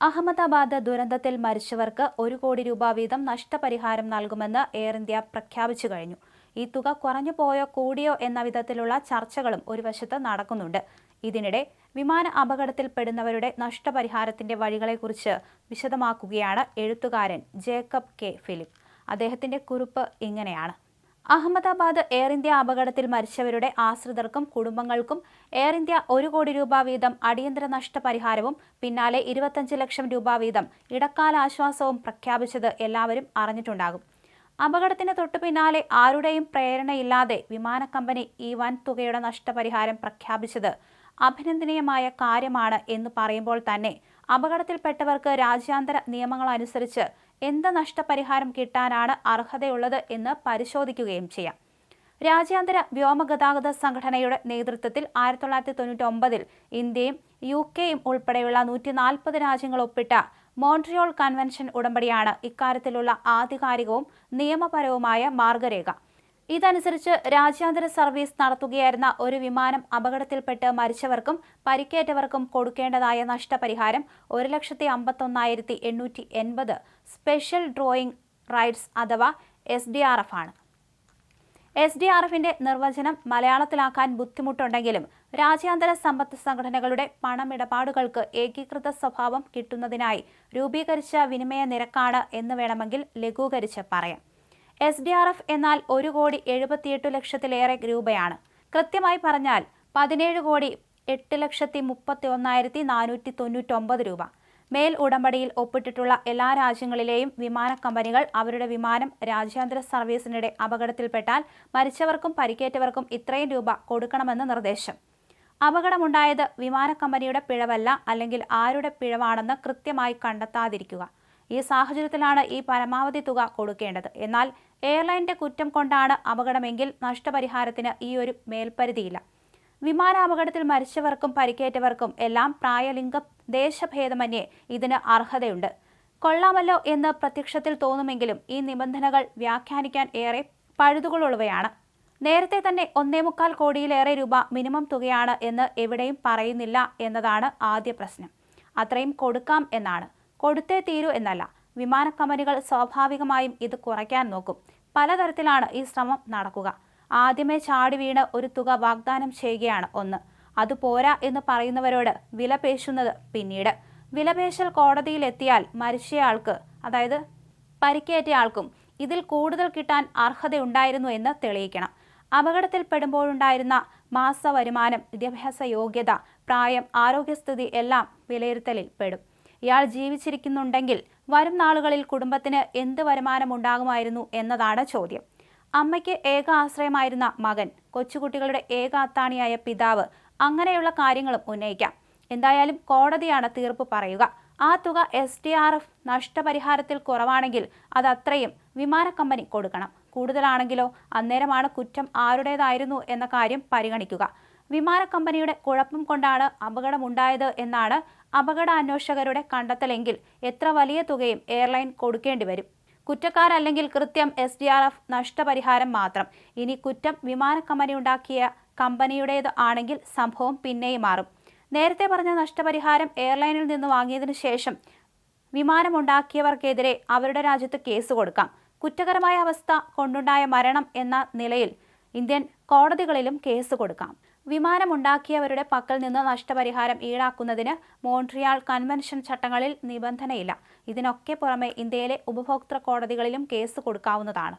അഹമ്മദാബാദ് ദുരന്തത്തിൽ മരിച്ചവർക്ക് ഒരു കോടി രൂപ വീതം നഷ്ടപരിഹാരം നൽകുമെന്ന് എയർ ഇന്ത്യ പ്രഖ്യാപിച്ചു കഴിഞ്ഞു. ഈ തുക കുറഞ്ഞു പോയോ കൂടിയോ എന്ന വിധത്തിലുള്ള ചർച്ചകളും ഒരു വശത്ത് നടക്കുന്നുണ്ട്. ഇതിനിടെ വിമാന അപകടത്തിൽപ്പെടുന്നവരുടെ നഷ്ടപരിഹാരത്തിന്റെ വഴികളെക്കുറിച്ച് വിശദമാക്കുകയാണ് എഴുത്തുകാരൻ ജേക്കബ് കെ. ഫിലിപ്പ്. അദ്ദേഹത്തിന്റെ കുറിപ്പ് ഇങ്ങനെയാണ്. അഹമ്മദാബാദ് എയർ ഇന്ത്യ അപകടത്തിൽ മരിച്ചവരുടെ ആശ്രിതർക്കും കുടുംബങ്ങൾക്കും എയർ ഇന്ത്യ ഒരു കോടി രൂപ വീതം അടിയന്തര നഷ്ടപരിഹാരവും പിന്നാലെ ഇരുപത്തഞ്ച് ലക്ഷം രൂപ വീതം ഇടക്കാല ആശ്വാസവും പ്രഖ്യാപിച്ചത് എല്ലാവരും അറിഞ്ഞിട്ടുണ്ടാകും. അപകടത്തിന് തൊട്ടു പിന്നാലെ ആരുടെയും പ്രേരണയില്ലാതെ വിമാന കമ്പനി ഈ വൻ തുകയുടെ നഷ്ടപരിഹാരം പ്രഖ്യാപിച്ചത് അഭിനന്ദനീയമായ കാര്യമാണ് എന്ന് പറയുമ്പോൾ തന്നെ അപകടത്തിൽപ്പെട്ടവർക്ക് രാജ്യാന്തര നിയമങ്ങളനുസരിച്ച് എന്ത് നഷ്ടപരിഹാരം കിട്ടാനാണ് അർഹതയുള്ളത് എന്ന് പരിശോധിക്കുകയും ചെയ്യാം. രാജ്യാന്തര വ്യോമഗതാഗത സംഘടനയുടെ നേതൃത്വത്തിൽ ആയിരത്തി തൊള്ളായിരത്തി തൊണ്ണൂറ്റി ഒമ്പതിൽ ഇന്ത്യയും യു കെയും ഉൾപ്പെടെയുള്ള നൂറ്റി നാൽപ്പത് രാജ്യങ്ങൾ ഒപ്പിട്ട മോൺട്രിയോൾ കൺവെൻഷൻ ഉടമ്പടിയാണ് ഇക്കാര്യത്തിലുള്ള ആധികാരികവും നിയമപരവുമായ മാർഗരേഖ. ഇതനുസരിച്ച് രാജ്യാന്തര സർവീസ് നടത്തുകയായിരുന്ന ഒരു വിമാനം അപകടത്തിൽപ്പെട്ട് മരിച്ചവർക്കും പരിക്കേറ്റവർക്കും കൊടുക്കേണ്ടതായ നഷ്ടപരിഹാരം ഒരു ലക്ഷത്തി അമ്പത്തൊന്നായിരത്തി എണ്ണൂറ്റി എൺപത് സ്പെഷ്യൽ ഡ്രോയിംഗ് റൈറ്റ്സ് അഥവാ എസ് ഡി ആർ എഫ് ആണ്. എസ് ഡി ആർ എഫിന്റെ നിർവചനം മലയാളത്തിലാക്കാൻ ബുദ്ധിമുട്ടുണ്ടെങ്കിലും രാജ്യാന്തര സമ്പത്ത് സംഘടനകളുടെ പണമിടപാടുകൾക്ക് ഏകീകൃത സ്വഭാവം കിട്ടുന്നതിനായി രൂപീകരിച്ച വിനിമയ നിരക്കാണ് എന്ന് വേണമെങ്കിൽ ലഘൂകരിച്ച് പറയാം. എസ് ഡി ആർ എഫ് എന്നാൽ ഒരു കോടി എഴുപത്തിയെട്ട് ലക്ഷത്തിലേറെ രൂപയാണ്. കൃത്യമായി പറഞ്ഞാൽ പതിനേഴ് കോടി എട്ട് ലക്ഷത്തി മുപ്പത്തി ഒന്നായിരത്തി നാനൂറ്റി തൊണ്ണൂറ്റൊമ്പത് രൂപ. മേൽ ഉടമ്പടിയിൽ ഒപ്പിട്ടിട്ടുള്ള എല്ലാ രാജ്യങ്ങളിലെയും വിമാന കമ്പനികൾ അവരുടെ വിമാനം രാജ്യാന്തര സർവീസിനിടെ അപകടത്തിൽപ്പെട്ടാൽ മരിച്ചവർക്കും പരിക്കേറ്റവർക്കും ഇത്രയും രൂപ കൊടുക്കണമെന്ന് നിർദ്ദേശം. അപകടമുണ്ടായത് വിമാന കമ്പനിയുടെ പിഴവല്ല അല്ലെങ്കിൽ ആരുടെ പിഴവാണെന്ന് കൃത്യമായി കണ്ടെത്താതിരിക്കുക. ഈ സാഹചര്യത്തിലാണ് ഈ പരമാവധി തുക കൊടുക്കേണ്ടത്. എന്നാൽ എയർലൈന്റെ കുറ്റം കൊണ്ടാണ് അപകടമെങ്കിൽ നഷ്ടപരിഹാരത്തിന് ഈ ഒരു മേൽപ്പരിധിയില്ല വിമാനാപകടത്തിൽ മരിച്ചവർക്കും പരിക്കേറ്റവർക്കും എല്ലാം പ്രായലിംഗ ദേശഭേദമന്യേ ഇതിന് അർഹതയുണ്ട്. കൊള്ളാമല്ലോ എന്ന് പ്രത്യക്ഷത്തിൽ തോന്നുമെങ്കിലും ഈ നിബന്ധനകൾ വ്യാഖ്യാനിക്കാൻ ഏറെ പഴുതുകളുള്ളവയാണ്. നേരത്തെ തന്നെ ഒന്നേ മുക്കാൽ കോടിയിലേറെ രൂപ മിനിമം തുകയാണ് എന്ന് എവിടെയും പറയുന്നില്ല എന്നതാണ് ആദ്യ പ്രശ്നം. അത്രയും കൊടുക്കാം എന്നാണ്. കൊടുത്തേ തീരൂ എന്നല്ല. വിമാന കമ്പനികൾ സ്വാഭാവികമായും ഇത് കുറയ്ക്കാൻ നോക്കും. പലതരത്തിലാണ് ഈ ശ്രമം നടക്കുക. ആദ്യമേ ചാടി വീണ് ഒരു തുക വാഗ്ദാനം ചെയ്യുകയാണ് ഒന്ന്. അത് പോരാ എന്ന് പറയുന്നവരോട് വിലപേശുന്നത് പിന്നീട്. വിലപേശൽ കോടതിയിലെത്തിയാൽ മരിച്ചയാൾക്ക് അതായത് പരിക്കേറ്റയാൾക്കും ഇതിൽ കൂടുതൽ കിട്ടാൻ അർഹതയുണ്ടായിരുന്നു എന്ന് തെളിയിക്കണം. അപകടത്തിൽപ്പെടുമ്പോഴുണ്ടായിരുന്ന മാസ വരുമാനം വിദ്യാഭ്യാസ യോഗ്യത പ്രായം ആരോഗ്യസ്ഥിതി എല്ലാം വിലയിരുത്തലിൽ പെടും ഇയാൾ ജീവിച്ചിരിക്കുന്നുണ്ടെങ്കിൽ വരും നാളുകളിൽ കുടുംബത്തിന് എന്ത് വരുമാനം ഉണ്ടാകുമായിരുന്നു എന്നതാണ് ചോദ്യം. അമ്മയ്ക്ക് ഏക ആശ്രയമായിരുന്ന മകൻ കൊച്ചുകുട്ടികളുടെ ഏക അത്താണിയായ പിതാവ് അങ്ങനെയുള്ള കാര്യങ്ങളും ഉന്നയിക്കാം. എന്തായാലും കോടതിയാണ് തീർപ്പ് പറയുക. ആ തുക എസ് ഡി ആർ എഫ് നഷ്ടപരിഹാരത്തിൽ കുറവാണെങ്കിൽ അത് അത്രയും വിമാന കമ്പനി കൊടുക്കണം. കൂടുതലാണെങ്കിലോ അന്നേരമാണ് കുറ്റം ആരുടേതായിരുന്നു എന്ന കാര്യം പരിഗണിക്കുക. വിമാന കമ്പനിയുടെ കുഴപ്പം കൊണ്ടാണ് അപകടമുണ്ടായത് എന്നാണ് അപകടാന്വേഷകരുടെ കണ്ടെത്തലെങ്കിൽ എത്ര വലിയ തുകയും എയർലൈൻ കൊടുക്കേണ്ടി വരും കുറ്റക്കാരല്ലെങ്കിൽ കൃത്യം എസ് ഡി ആർ എഫ് നഷ്ടപരിഹാരം മാത്രം. ഇനി കുറ്റം വിമാന കമ്പനി ഉണ്ടാക്കിയ കമ്പനിയുടേത് ആണെങ്കിൽ സംഭവം പിന്നെയും മാറും. നേരത്തെ പറഞ്ഞ നഷ്ടപരിഹാരം എയർലൈനിൽ നിന്ന് വാങ്ങിയതിനു ശേഷം വിമാനമുണ്ടാക്കിയവർക്കെതിരെ അവരുടെ രാജ്യത്ത് കേസ് കൊടുക്കാം. കുറ്റകരമായ അവസ്ഥ കൊണ്ടുണ്ടായ മരണം എന്ന നിലയിൽ ഇന്ത്യൻ കോടതികളിലും കേസ് കൊടുക്കാം. വിമാനമുണ്ടാക്കിയവരുടെ പക്കൽ നിന്ന് നഷ്ടപരിഹാരം ഈടാക്കുന്നതിന് മോൺട്രിയാൾ കൺവെൻഷൻ ചട്ടങ്ങളിൽ നിബന്ധനയില്ല. ഇതിനൊക്കെ പുറമെ ഇന്ത്യയിലെ ഉപഭോക്തൃ കോടതികളിലും കേസ് കൊടുക്കാവുന്നതാണ്.